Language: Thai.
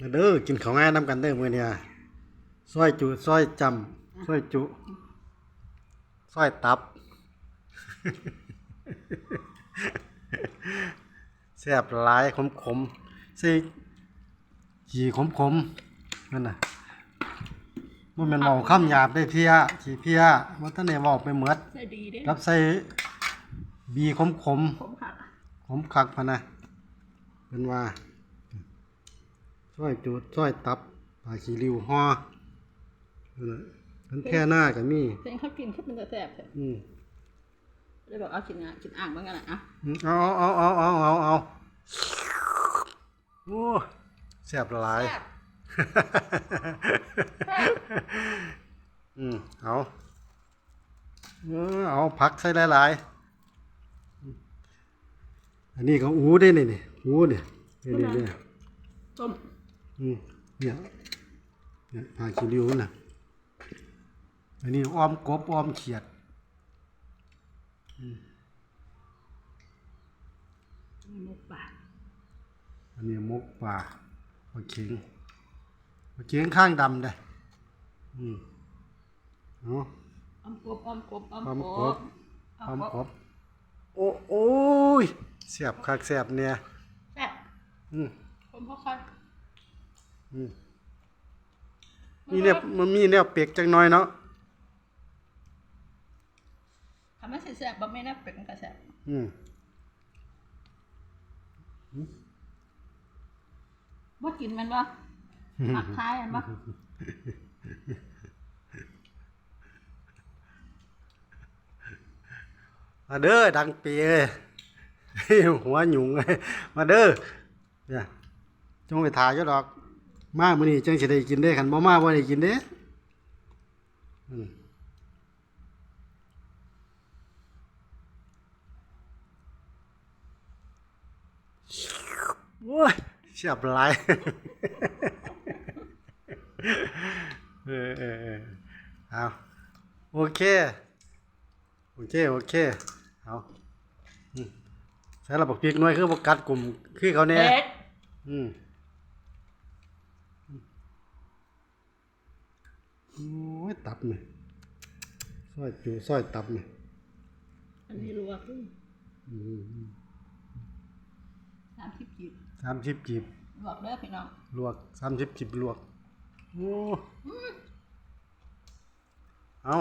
มาเด้อกินข้าวง่ายน้ำกันเด้อมื้อเนี้ยซอยจุซอยจำซอยจุซอยตับแซ่บหลายขมขมๆใส่ขี่ขมขมๆนั่นน่ะมันเป็นเว้าคำหยาบได้เพียขี่เพียบ่ทันได้เว้าไปหมดใส่ดีเด้รับใส่บีขมขมๆผมค่ะผมคักพะนะเป็นว่า ซ้อยจูดซ้อยตับปลาขี้ริ้วห่อนั่นน่ะมันแค่หน้าก็มีเส้นเขากินเขาเป็นแต่แซ่บแท้อืมเลยบอกเอากินงานกินอ่างเหมือนกันนะอะเอาเอาเอาเอาเอาเอาโอ้แซ่บหลายแซ่บอืมเอาเออเอาผักใส่หลายๆอืมอันนี้ก็อูได้นี่นี่อูนี่นี่นี่นี่ต้มอืม เนี่ยเนี่ยปลาคิริวน่ะอันนี้อ้อมกบอ้อมเขียดหมูป่าอันนี้มกปลาปลาเข็งปลาเข็งข้างดำเด้ออืมเอาอ้อมกบอ้อมกบอ้อมอ้อมกกบบอ้อมกบโอ้โอ้ยเสียบคักเสียบเนี่ยแซ่บอืมผมพ่อค่อยอื มมีเนี่ยมันมีเนี่ยเปียกจังน้อยเนาะทำให้แซ่บๆบะแม่น่าเป็ดมันก็แซ่บอืมว่ากินมันบ่หมักคล้ายมันบ่มาเด้อดังปีเลยหัวหยุ่งเลยมาเด้อเนี่ยจงไปถ่ายเจ้าดอก มามื้อนี้จังสิได้กินได้คันบ่มาบ่ได้กินเด้อืมโอ้ยเสียบหลายเออเออเออเอาโอเค โอเค โอเค เอาอืมใส่ระบบพริกหน้อยคือบ่กัดกลุ่มคือเขาเนี่ยเด็ดอืม โอ้ยตับนี่ซอยจูซอยตับนี่อันนี้ลวกอืมสามสิบจีบสามสิบจีบลวกเด้อพี่น้องลวกสามสิบจีบลวกโอ้เอา